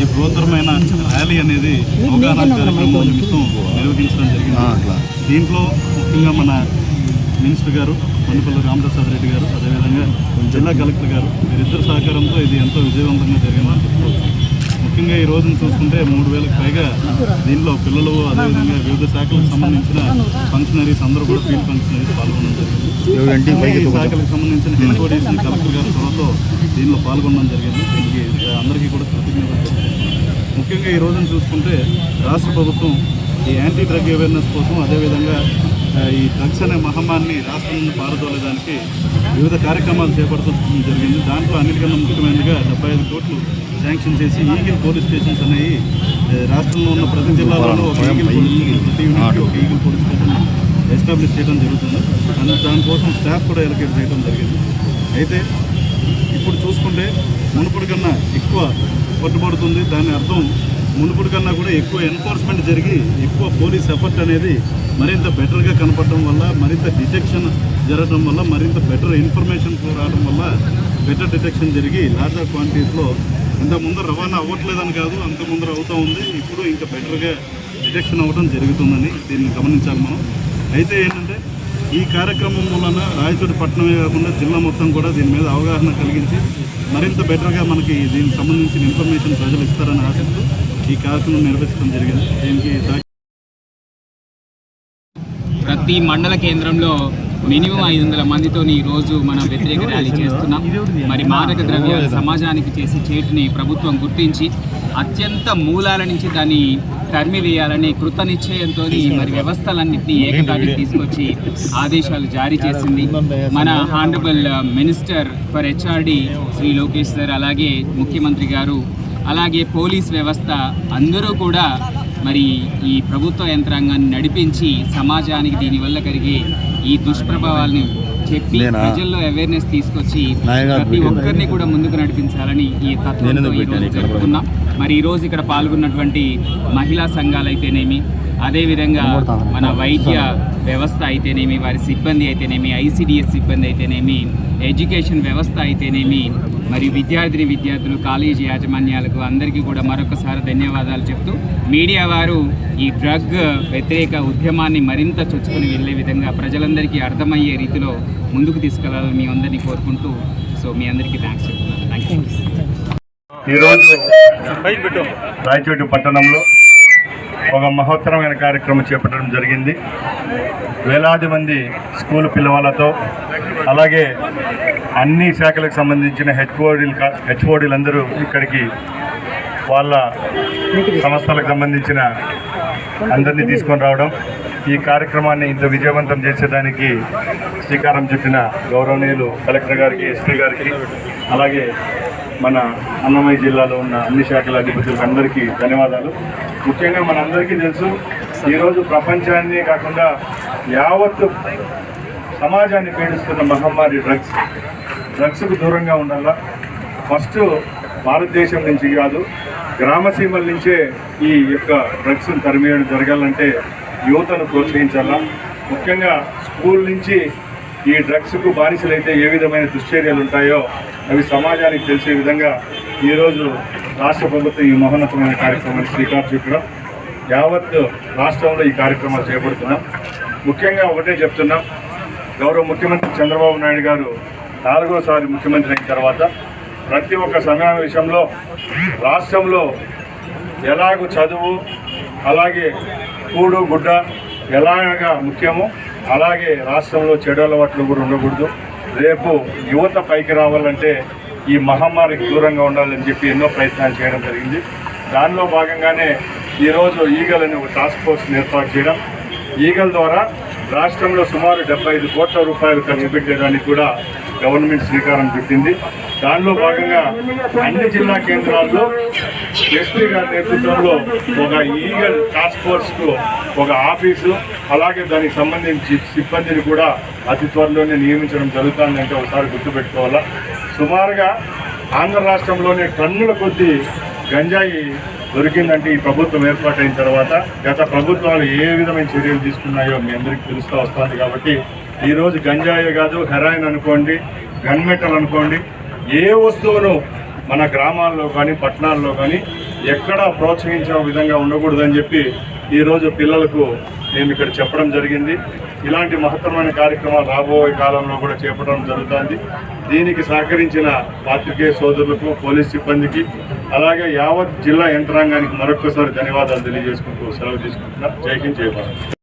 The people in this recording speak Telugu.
ఈ బృహత్తరమైన ర్యాలీ అనేది అవగాహన కార్యక్రమం నిమిత్తం నిర్వహించడం జరిగింది. దీంట్లో ముఖ్యంగా మన మినిస్టర్ గారు కొండపల్లి రామప్రసాద్ రెడ్డి గారు అదేవిధంగా జిల్లా కలెక్టర్ గారు వీరిద్దరు సహకారంతో ఇది ఎంతో విజయవంతంగా జరిగిందని చెప్పుకోవచ్చు ముఖ్యంగా ఈ రోజును చూసుకుంటే మూడు వేలకు పైగా దీనిలో పిల్లలు అదేవిధంగా వివిధ శాఖలకు సంబంధించిన ఫంక్షనరీస్ అందరూ కూడా ఫీల్డ్ ఫంక్షనరీస్ పాల్గొనడం జరిగింది. ఈ శాఖలకు సంబంధించిన హెచ్ఓడీస్ కలెక్టర్ గారి చొరవతో దీనిలో పాల్గొనడం జరిగింది. దీనికి అందరికీ. ముఖ్యంగా ఈ రోజున చూసుకుంటే రాష్ట్ర ప్రభుత్వం ఈ యాంటీ డ్రగ్ అవేర్నెస్ కోసం అదేవిధంగా ఈ డ్రగ్స్ అనే మహమ్మారిని రాష్ట్రం నుండి పారదోలేదానికి వివిధ కార్యక్రమాలు చేపడుతూ జరిగింది. దాంట్లో అన్నిటికన్నా ముఖ్యమైనదిగా డెబ్బై ఐదు కోట్లు శాంక్షన్ చేసి ఈగిల్ పోలీస్ స్టేషన్స్ అనేవి రాష్ట్రంలో ఉన్న ప్రతి జిల్లాలోనూ ఒక ఈగిల్ ప్రతి యూనిట్కి ఒక ఈగిల్ పోలీస్ స్టేషన్ ఎస్టాబ్లిష్ చేయడం జరుగుతుంది. అండ్ దానికోసం స్టాఫ్ కూడా ఎలకేట్ చేయడం జరిగింది. అయితే ఇప్పుడు చూసుకుంటే మునుపటి కన్నా ఎక్కువ పట్టుబడుతుంది. దాని అర్థం మునుపటి కన్నా కూడా ఎక్కువ ఎన్ఫోర్స్మెంట్ జరిగి ఎక్కువ పోలీస్ ఎఫర్ట్ అనేది మరింత బెటర్గా కనపడటం వల్ల మరింత డిటెక్షన్ జరగడం వల్ల మరింత బెటర్ ఇన్ఫర్మేషన్ ఫ్లో రావడం వల్ల బెటర్ డిటెక్షన్ జరిగి లార్జర్ క్వాంటిటీస్లో ఇంత ముందు రవాణా అవ్వట్లేదని కాదు అంత ముందర అవుతూ ఉంది. ఇప్పుడు ఇంకా బెటర్గా డిటెక్షన్ అవ్వడం జరుగుతుందని దీన్ని గమనించాలి మనం. అయితే ఏంటంటే ఈ కార్యక్రమం వలన రాయచోటి పట్టణమే కాకుండా జిల్లా మొత్తం కూడా దీని మీద అవగాహన కలిగించి మరింత బెటర్గా మనకి దీనికి సంబంధించిన ఇన్ఫర్మేషన్ ప్రజలు ఇస్తారని ఆశిస్తూ ఈ కార్యక్రమం నిర్వహించడం జరిగింది. దీనికి ప్రతి మండల కేంద్రంలో మినిమం ఐదు వందల మందితో రోజు మనం వ్యతిరేక ర్యాలీ చేస్తున్నాం. మరి మాదక ద్రవ్యాలు సమాజానికి చేసే చేటుని ప్రభుత్వం గుర్తించి అత్యంత మూలాల నుంచి దాన్ని తరిమివేయాలనే కృత నిశ్చయంతో మరి వ్యవస్థలన్నింటినీ ఏకతాటికి తీసుకొచ్చి ఆదేశాలు జారీ చేసింది. మన honourable minister for HRD Shri Lokesh sir అలాగే ముఖ్యమంత్రి గారు అలాగే పోలీస్ వ్యవస్థ అందరూ కూడా మరి ఈ ప్రభుత్వ యంత్రాంగాన్ని నడిపించి సమాజానికి దీనివల్ల కలిగే ఈ దుష్ప్రభావాలను చెప్పి ప్రజల్లో అవేర్నెస్ తీసుకొచ్చి ప్రతి ఒక్కరిని కూడా ముందుకు నడిపించాలని ఈ తత్వంతో ఈ రోజు జరుపుకున్నాం. మరి ఈరోజు ఇక్కడ పాల్గొన్నటువంటి మహిళా సంఘాలు అయితేనేమి అదేవిధంగా మన వైద్య వ్యవస్థ అయితేనేమి వారి సిబ్బంది అయితేనేమి ఐసిడిఎస్ సిబ్బంది అయితేనేమి ఎడ్యుకేషన్ వ్యవస్థ అయితేనేమి మరియు విద్యార్థిని విద్యార్థులు కాలేజీ యాజమాన్యాలకు అందరికీ కూడా మరొకసారి ధన్యవాదాలు చెప్తూ మీడియా వారు ఈ డ్రగ్ వ్యతిరేక ఉద్యమాన్ని మరింత చొచ్చుకుని వెళ్ళే విధంగా ప్రజలందరికీ అర్థమయ్యే రీతిలో ముందుకు తీసుకెళ్ళాలని మీ అందరినీ కోరుకుంటూ సో మీ అందరికీ థ్యాంక్స్ చెప్తున్నాను. థ్యాంక్ యూ ఈరోజు రాయచోటి పట్టణంలో ఒక మహోత్తరమైన కార్యక్రమం చేపట్టడం జరిగింది. వేలాది మంది స్కూల్ పిల్లవాళ్ళతో అలాగే అన్ని శాఖలకు సంబంధించిన హెచ్ఓడీలు హెచ్ఓడీలందరూ ఇక్కడికి వాళ్ళ సంస్థలకు సంబంధించిన అందరినీ తీసుకొని రావడం ఈ కార్యక్రమాన్ని ఇంత విజయవంతం చేసేదానికి శ్రీకారం చుట్టిన గౌరవనీయులు కలెక్టర్ గారికి ఎస్పీ గారికి అలాగే మన అన్నమయ్య జిల్లాలో ఉన్న అన్ని శాఖల అధిపతులకు అందరికీ ధన్యవాదాలు. ముఖ్యంగా మనందరికీ తెలుసు ఈరోజు ప్రపంచాన్ని కాకుండా యావత్తు సమాజాన్ని పీడిస్తున్న మహమ్మారి డ్రగ్స్. డ్రగ్స్కు దూరంగా ఉండాలా? ఫస్ట్ భారతదేశం నుంచి కాదు గ్రామసీమల నుంచే ఈ యొక్క డ్రగ్స్ తరిమేయడం జరగాలంటే యువతను ప్రోత్సహించాలా? ముఖ్యంగా స్కూల్ నుంచి ఈ డ్రగ్స్కు బానిసలైతే ఏ విధమైన దుశ్చర్యలు ఉంటాయో అవి సమాజానికి తెలిసే విధంగా ఈరోజు రాష్ట్ర ప్రభుత్వం ఈ మహోన్నతమైన కార్యక్రమాన్ని శ్రీకారం చుట్టడం యావత్ రాష్ట్రంలో ఈ కార్యక్రమాలు చేపడుతున్నాం. ముఖ్యంగా ఒకటే చెప్తున్నాం గౌరవ ముఖ్యమంత్రి చంద్రబాబు నాయుడు గారు నాలుగోసారి ముఖ్యమంత్రి అయిన తర్వాత ప్రతి ఒక్క సమావేశంలో రాష్ట్రంలో ఎలాగూ చదువు అలాగే కూడు గుడ్డ ఎలాగా ముఖ్యమో అలాగే రాష్ట్రంలో చెడు అలవాట్లు కూడా ఉండకూడదు. రేపు యువత పైకి రావాలంటే ఈ మహమ్మారికి దూరంగా ఉండాలని చెప్పి ఎన్నో ప్రయత్నాలు చేయడం జరిగింది. దానిలో భాగంగానే ఈరోజు ఈగల్ అనే ఒక టాస్క్ ఫోర్స్ ఏర్పాటు చేయడం. ఈగల్ ద్వారా రాష్ట్రంలో సుమారు డెబ్బై ఐదు కోట్ల రూపాయలు ఖర్చు పెట్టేదానికి కూడా గవర్నమెంట్ శ్రీకారం చుట్టింది. దానిలో భాగంగా అన్ని జిల్లా కేంద్రాల్లో ఎస్పీ గారి నేతృత్వంలో ఒక ఈగల్ టాస్క్ ఫోర్స్కు ఒక ఆఫీసు అలాగే దానికి సంబంధించి సిబ్బందిని కూడా అతి త్వరలోనే నియమించడం జరుగుతుందంటే ఒకసారి గుర్తుపెట్టుకోవాలా. సుమారుగా ఆంధ్ర రాష్ట్రంలోనే టన్నుల కొద్దీ గంజాయి దొరికిందంటే ఈ ప్రభుత్వం ఏర్పాటైన తర్వాత గత ప్రభుత్వాలు ఏ విధమైన చర్యలు తీసుకున్నాయో మీ అందరికీ తెలుస్తూ వస్తుంది కాబట్టి ఈరోజు గంజాయే కాదు హెరాయిన్ అనుకోండి గన్మెటల్ అనుకోండి ఏ వస్తువును మన గ్రామాల్లో కానీ పట్టణాల్లో కానీ ఎక్కడ ప్రోత్సహించే విధంగా ఉండకూడదని చెప్పి ఈరోజు పిల్లలకు నేను ఇక్కడ చెప్పడం జరిగింది. ఇలాంటి మహత్తరమైన కార్యక్రమాలు రాబోయే కాలంలో కూడా చేపట్టడం జరుగుతుంది. దీనికి సహకరించిన పాత్రికేయ సోదరులకు పోలీస్ సిబ్బందికి అలాగే యావత్ జిల్లా యంత్రాంగానికి మరొకసారి ధన్యవాదాలు తెలియజేసుకుంటూ సెలవు తీసుకుంటున్నా. జై హింద్ జై భారత్.